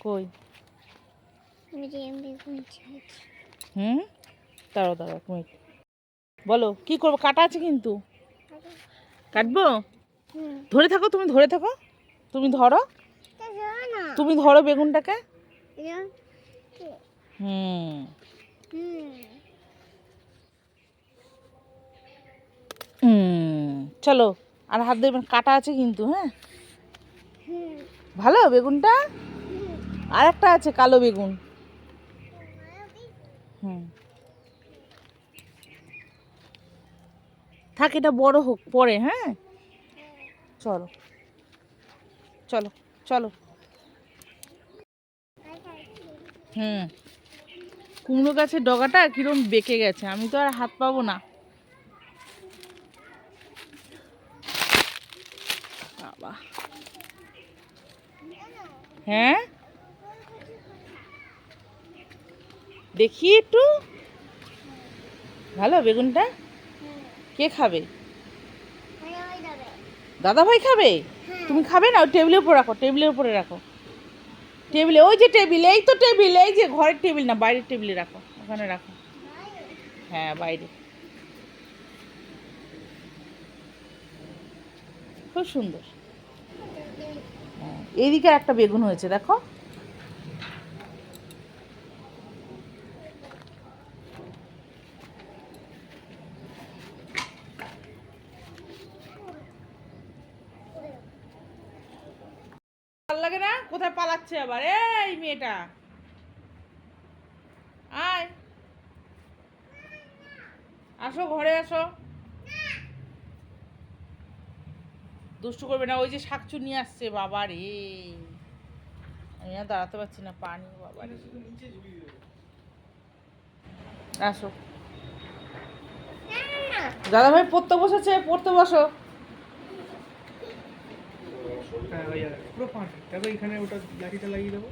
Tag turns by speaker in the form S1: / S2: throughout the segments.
S1: কই? হুম? দাঁড়াও দাঁড়াও এক মিনিট বলো কি করব? কাটা আছে কিন্তু। কাটবো? ধরে থাকো তুমি ধরে থাকো। তুমি ধরো। তুমি ধরো বেগুনটাকে। হুম। চলো। আর হাত দেবেন কাটা আছে কিন্তু হ্যাঁ? ভালো বেগুনটা? আর একটা আছে, কালো বেগুন। হুম। থাক, এটা বড় হোক, পরে হ্যাঁ? চলো। চলো চলো। হুম। কুমড়ো গাছের ডগাটা কিরম বেঁকে গেছে, আমি তো আর হাত পাবো না। বাবা। হ্যাঁ? দেখি একটু। ভালো বেগুনটা? কে খাবে? দাদা ভাই খাবে? তুমি খাবে না? ওই টেবিলের উপর রাখো টেবিলের উপরে রাখো। টেবিলে ওই যে টেবিল এই তো টেবিল এই যে ঘরের টেবিল না বাইরের টেবিলে রাখো ওখানে রাখো। হ্যাঁ বাইরে। খুব সুন্দর। হ্যাঁ, এইদিকে একটা বেগুন হয়েছে দেখো ভালো লাগে না পালাচ্ছে আবার। এই মেয়েটা। আয়। আসো, ঘরে আসো। দুষ্টু করবে না, ওই যে শাকচু নিয়ে আসছে, বাবা রে। আমি আর দাঁড়াতে পারছি না পানি বাবা রে। আসো। দাদা ভাই পড়তে বসেছে, পড়তে বসো।
S2: হ্যাঁ আর পুরো ফাঁস। তারপর এখানে ওটা লাঠিটা লাগিয়ে দেবো।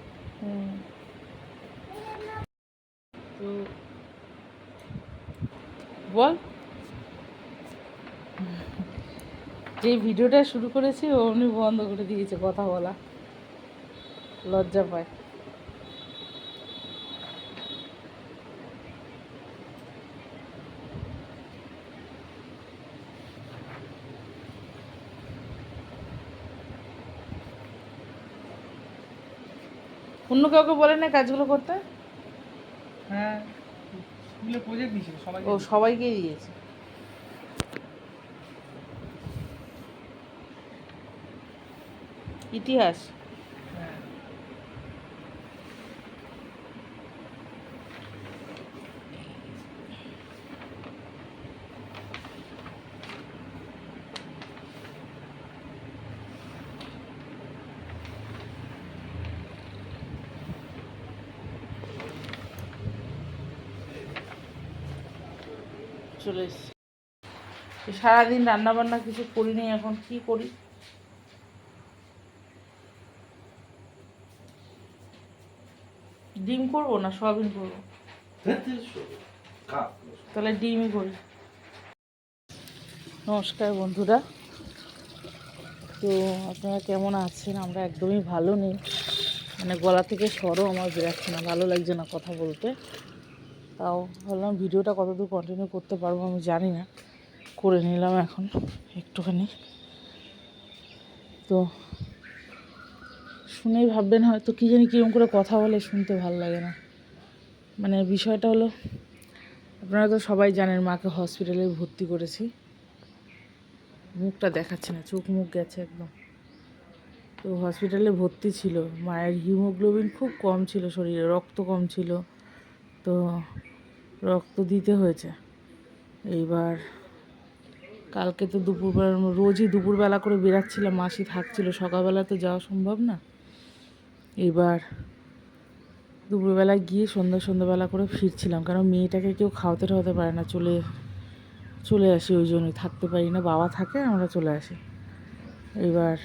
S2: তো
S1: বল। যে ভিডিওটা শুরু করেছি ও উনি বন্ধ করে দিয়েছে কথা বলা। লজ্জা পায়। অন্য কাউকে বলে না কাজগুলো করতে?
S2: হ্যাঁ স্কুলে প্রজেক্ট দিয়েছিল সবাই
S1: ও সবাইকেই দিয়েছে। ইতিহাস
S2: হ্যাঁ
S1: চলে এসছি। সারাদিন রান্না বান্না কিছু করিনি এখন কি করি? ডিম করব না সয়াবিন করব? তাহলে ডিমই করি। নমস্কার বন্ধুরা। তো আপনারা কেমন আছেন? আমরা একদমই ভালো নেই। মানে গলা থেকে স্বরও আমার বেরাচ্ছে না ভালো লাগছে না কথা বলতে। তাও ভাবলাম ভিডিওটা কতদূর কন্টিনিউ করতে পারব আমি জানি না। করে নিলাম এখন একটুখানি। তো শুনেই ভাববেন হয়তো কী জানি কীরকম করে কথা বলে শুনতে ভালো লাগে না। মানে বিষয়টা হলো, আপনারা তো সবাই জানেন মাকে হসপিটালে ভর্তি করেছি। মুখটা দেখাচ্ছে না, চোখ মুখ গেছে একদম। তো হসপিটালে ভর্তি ছিল, মায়ের হিমোগ্লোবিন খুব কম ছিল শরীরে, রক্ত কম ছিল। তো রক্ত দিতে হয়েছে। এইবার কালকে তো দুপুরবেলা, রোজই দুপুরবেলা করে বেরাচ্ছিলাম, মাসি থাকছিল, সকালবেলা তো যাওয়া সম্ভব না। এবার দুপুরবেলা গিয়ে সন্ধ্যা সন্ধ্যাবেলা করে ফিরছিলাম, কারণ মেয়েটাকে কেউ খাওয়াতে টাওয়াতে পারে না, চলে চলে আসি ওই জন্যই, থাকতে পারি না, বাবা থাকে, আমরা চলে আসি। এবার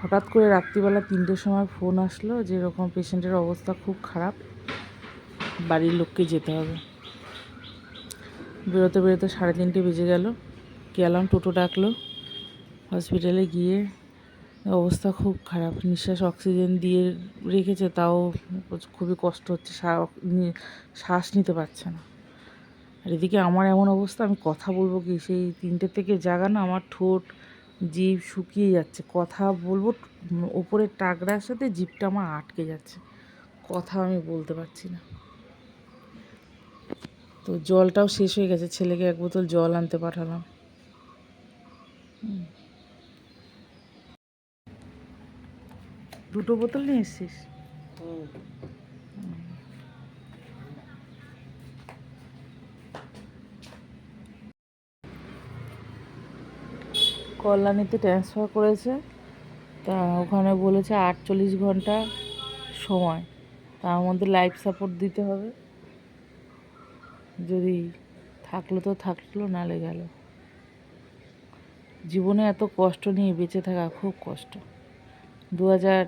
S1: হঠাৎ করে রাত্রিবেলা তিনটের সময় ফোন আসলো যে এরকম পেশেন্টের অবস্থা খুব খারাপ। বাড়ির লোককে যেতে হবে। বেরোতে বেরোতে সাড়ে তিনটে বেজে গেল। গেলাম টোটো ডাকলো। হসপিটালে গিয়ে অবস্থা খুব খারাপ। নিঃশ্বাস অক্সিজেন দিয়ে রেখেছে, তাও খুবই কষ্ট হচ্ছে। নি- শ্বাস নিতে পারছে না। আর এদিকে আমার এমন অবস্থা, আমি কথা বলব কি? সেই তিনটে থেকে জাগানো আমার ঠোঁট, জিভ শুকিয়ে যাচ্ছে। কথা বলব ওপরের টাকরার সাথে জিভটা আমার আটকে যাচ্ছে। কথা আমি বলতে পারছি না। তো জলটাও শেষ হয়ে গেছে ছেলেকে এক বোতল জল আনতে পাঠালাম। দুটো বোতল নিয়ে এসছিস? কল্যাণীতে ট্রান্সফার করেছে তা ওখানে বলেছে আটচল্লিশ ঘণ্টা সময়। তার মধ্যে লাইফ সাপোর্ট দিতে হবে। যদি থাকল তো থাকল, নালে গেল। জীবনে এত কষ্ট নিয়ে বেঁচে থাকা খুব কষ্ট। দু হাজার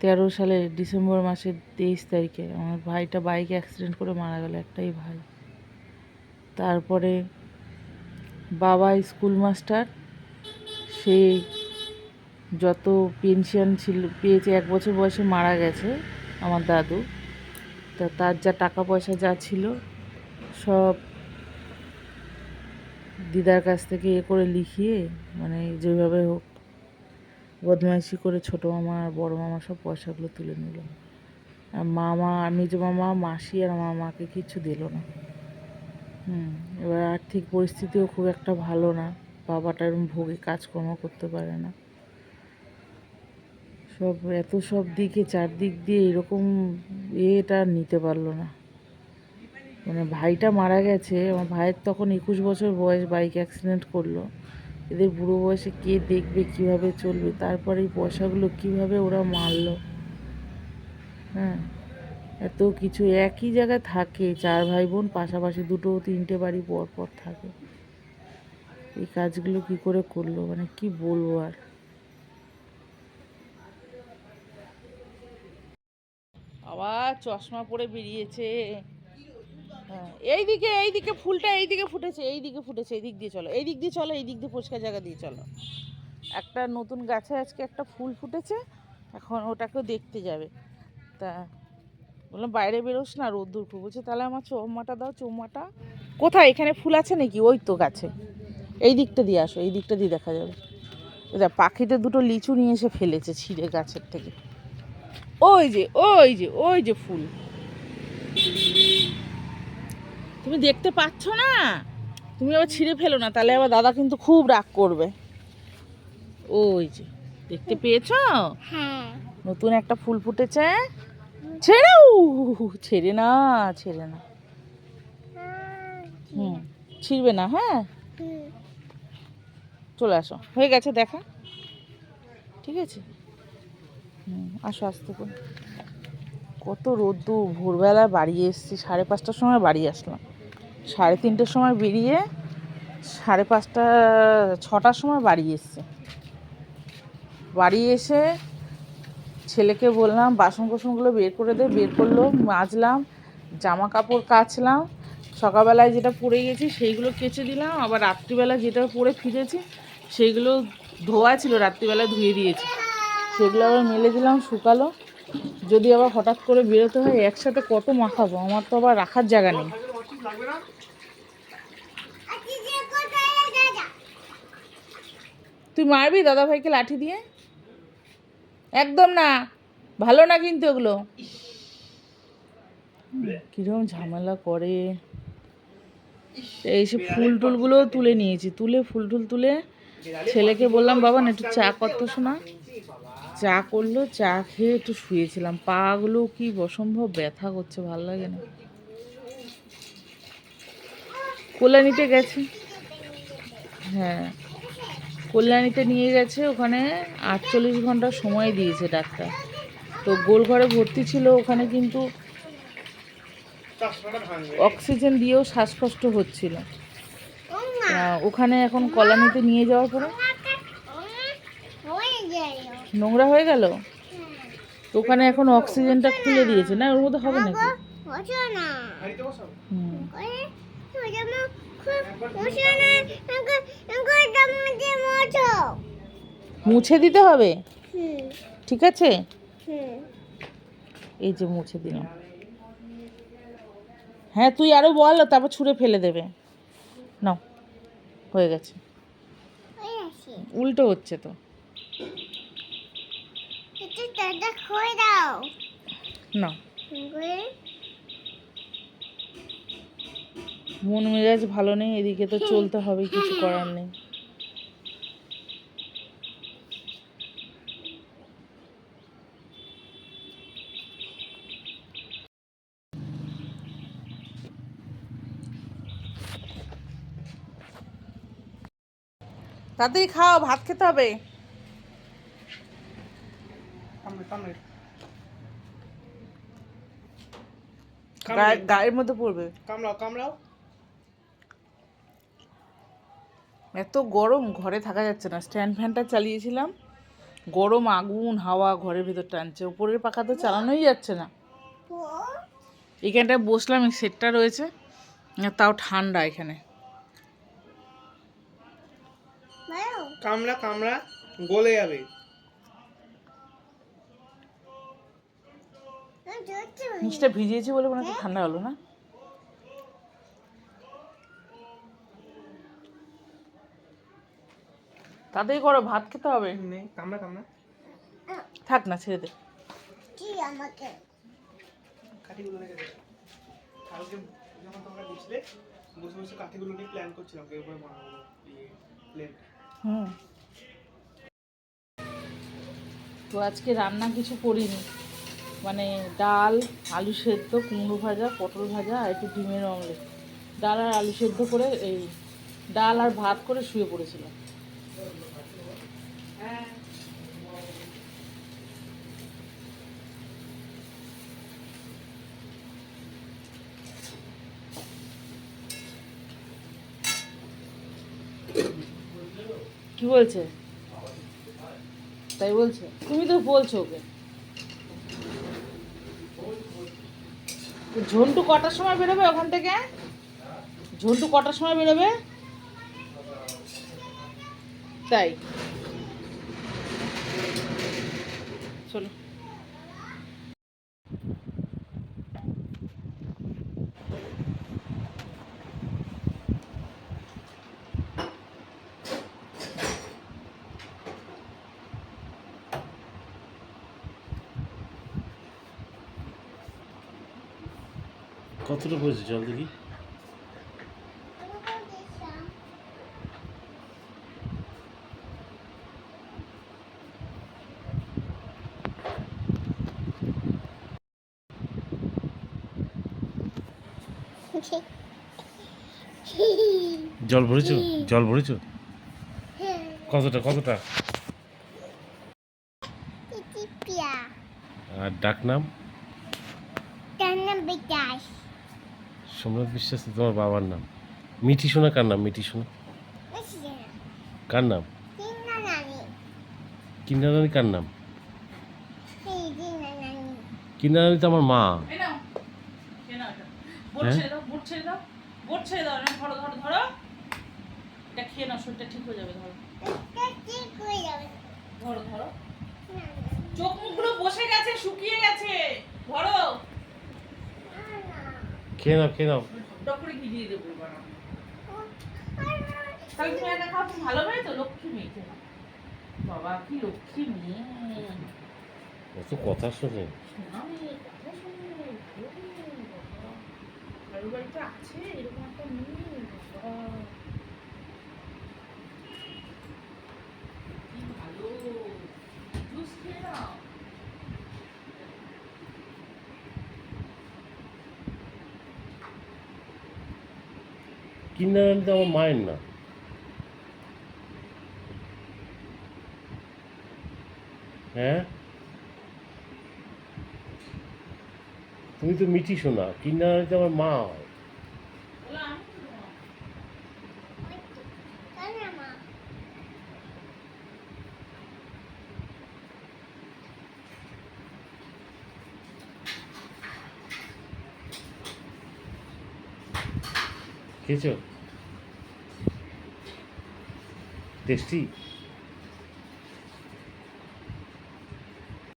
S1: তেরো সালের ডিসেম্বর মাসের তেইশ তারিখে আমার ভাইটা বাইক অ্যাক্সিডেন্ট করে মারা গেল একটাই ভাই। তারপরে বাবা স্কুল মাস্টার, সে যত পেনশন ছিল, পেয়েছে, এক বছর বয়সে মারা গেছে আমার দাদু। তা তার যা টাকা পয়সা যা ছিল সব দিদার কাছ থেকে এ করে লিখিয়ে মানে যেভাবে হোক বদমাইশি করে ছোটো মামা আর বড়ো মামা সব পয়সাগুলো তুলে নিল। আর মামা মেজো মামা, মাসি আর আমার মাকে কিচ্ছু দিল না। হুম, এবার আর্থিক পরিস্থিতিও খুব একটা ভালো না। বাবাটা এরকম ভোগে কাজকর্ম করতে পারে না। সব, এত সব দিকে চারদিক দিয়ে এরকম এটা নিতে পারল না। মানে ভাইটা মারা গেছে, আমার ভাইয়ের তখন একুশ বছর বয়স বাইক অ্যাক্সিডেন্ট করল। এদের বুড়ো বয়সে কে দেখবে, কীভাবে চলবে তারপর এই পয়সাগুলো কীভাবে ওরা মারলো। হ্যাঁ এত কিছু একই জায়গায় থাকে, চার ভাই বোন, পাশাপাশি দুটো তিনটে বাড়ি পর পর থাকে। এই কাজগুলো কি করে করল? মানে কি বলব আর? আবার চশমা পরে বেরিয়েছে। হ্যাঁ এইদিকে এইদিকে ফুলটা এইদিকে ফুটেছে এইদিকে ফুটেছে এই দিক দিয়ে চলো এই দিক দিয়ে চলো এই দিক দিয়ে পরিষ্কার জায়গা দিয়ে চলো। একটা নতুন গাছে আজকে একটা ফুল ফুটেছে, এখন ওটাকেও দেখতে যাবে। তা বললাম, বাইরে বেরোস না, রোদ্দুর খুব বলছে তাহলে আমার চৌমাটা দাও, চৌমাটা। কোথায়, এখানে ফুল আছে নাকি? ওই তো গাছে। এই দিকটা দিয়ে আসো, এই দিকটা দিয়ে দেখা যাবে। দেখ পাখিতে দুটো লিচু নিয়ে এসে ফেলেছে ছিঁড়ে গাছের থেকে। ওই যে ওই যে ওই যে ফুল। তুমি দেখতে পাচ্ছ না? তুমি আবার ছিঁড়ে ফেলো না তাহলে আবার দাদা কিন্তু খুব রাগ করবে। ওই যে দেখতে পেয়েছ?
S3: হ্যাঁ।
S1: নতুন একটা ফুল ফুটেছে। ছেড়েও ছেড়ে না ছেড়ে না। হুম ছিঁড়বে না হ্যাঁ? চলে আসো হয়ে গেছে দেখা। ঠিক আছে? হুম আসো আসতে করে। কত রোদ্দু ভোরবেলা বাড়ি এসেছি সাড়ে পাঁচটার সময় বাড়ি আসলাম। সাড়ে তিনটের সময় বেরিয়ে সাড়ে পাঁচটা, ছটার সময় বাড়ি এসছে। বাড়ি এসে ছেলেকে বললাম বাসন কোসনগুলো বের করে দে, বের করল, মাজলাম জামা কাপড় কাচলাম, সকালবেলায় যেটা পরে গেছি সেইগুলো কেচে দিলাম, আবার রাত্রিবেলা যেটা পরে ফিরেছি সেইগুলো ধোয়া ছিল, রাত্রিবেলা ধুয়ে দিয়েছি। সেগুলো আবার মেলে দিলাম, শুকালো। যদি আবার হঠাৎ করে বেরোতে হয়, একসাথে কত মাখাবো? আমার তো আবার রাখার জায়গা নেই। তুই মারবি দাদা ভাইকে লাঠি দিয়ে? একদম না। ভালো না কিন্তু ওগুলো কীরকম ঝামেলা করে। এই সে ফুল টুলগুলোও তুলে নিয়েছি। তুলে, ফুল টুল তুলে। ছেলেকে বললাম, বাবা, না একটু চা করতো শোনা। চা করল, চা খেয়ে একটু শুয়েছিলাম। পাগুলো কি অসম্ভব ব্যথা করছে, ভালো লাগে না। কল্যাণীতে গেছে। হ্যাঁ। কল্যাণীতে নিয়ে গেছে, ওখানে আটচল্লিশ ঘণ্টা সময় দিয়েছে ডাক্তার। তো গোল ঘরে ভর্তি ছিল, ওখানে কিন্তু অক্সিজেন দিয়েও শ্বাসকষ্ট হচ্ছিল। ওখানে এখন কল্যাণীতে নিয়ে যাওয়ার পরে? নোংরা হয়ে গেল? ওখানে এখন অক্সিজেনটা খুলে দিয়েছে, না? ওর মধ্যে হবে নাকি? হুম।
S3: মোছো
S1: মুছে দিতে হবে? ঠিক আছে? এই যে মুছে দিলাম। হ্যাঁ তুই আরও বল তারপর ছুঁড়ে ফেলে দেবে। নাও হয়ে গেছে। উল্টো হচ্ছে তো।
S3: দাও।
S1: না মন মেজাজ ভালো নেই এদিকে তো চলতে হবে কিছু করার নেই। তাড়াতাড়ি খাও ভাত খেতে হবে। গায়ের মধ্যে পড়বে।
S2: কামড়াও কামড়াও।
S1: এত গরম ঘরে থাকা যাচ্ছে না। স্ট্যান্ড ফ্যানটা চালিয়েছিলাম। গরম আগুন হাওয়া ঘরের ভিতর টানছে। উপরের পাখা তো চালানোই যাচ্ছে না। এখানটায় বসলাম এই সেটটা রয়েছে। তাও ঠান্ডা এখানে।
S2: কামড়া কামড়া গলে যাবে।
S1: নিচটা ভিজিয়েছি বলে মনে হচ্ছে ঠান্ডা হলো না? তাড়াতাড়ি করো ভাত খেতে হবে।
S2: কামড়া কামড়া।
S1: থাক না ছেড়ে দে।
S3: কি আমাকে?
S2: কাঠিগুলো রেখে দে। কালকে যখন তোমরা গেছিলে বসে বসে কাঠিগুলো নিয়ে প্ল্যান করছিলাম বানাবো ইয়ে প্লেন
S1: হুম। তো আজকে রান্না কিছু করিনি। মানে ডাল, আলু সেদ্ধ, কুমড়ো ভাজা, পটল ভাজা আর একটু ডিমের অমলেট। ডাল আর আলু সেদ্ধ করে এই ডাল আর ভাত করে শুয়ে পড়েছিলাম। কি বলছে? তাই বলছে? তুমি তো বলছো ওকে। ঝন্টু কটার সময় বেরোবে ওখান থেকে? ঝন্টু কটার সময় বেরোবে? তাই চলো
S4: কতটা পড়েছে জল দেখি? জল ভরেছো? জল ভরেছো? কতটা কতটা? আর ডাক নাম সোমনাথ বিশ্বাস তোমার বাবার নাম? মিঠি সোনা কার নাম মিঠি সোনা কার নাম? কিন্না রানী কার নাম? কিন্না রানী তো আমার মা
S1: চোখ মুখগুলো বসে গেছে শুকিয়ে গেছে। ধরো।
S4: খেয়ে নাও খেয়ে নাও।
S1: বাবা কি লক্ষ্মী মেয়ে।
S4: অত কথা শোনে।
S1: আছে? এরকম একটা মেয়ে ভালো। জুস খেয়ে নাও।
S4: কিন্না রানী তো আমার মায়ের না হ্যাঁ? তুমি তো মিঠি শোনা কিন্না রানী তো আমার
S3: মা।
S4: খেয়েছো? টেস্টি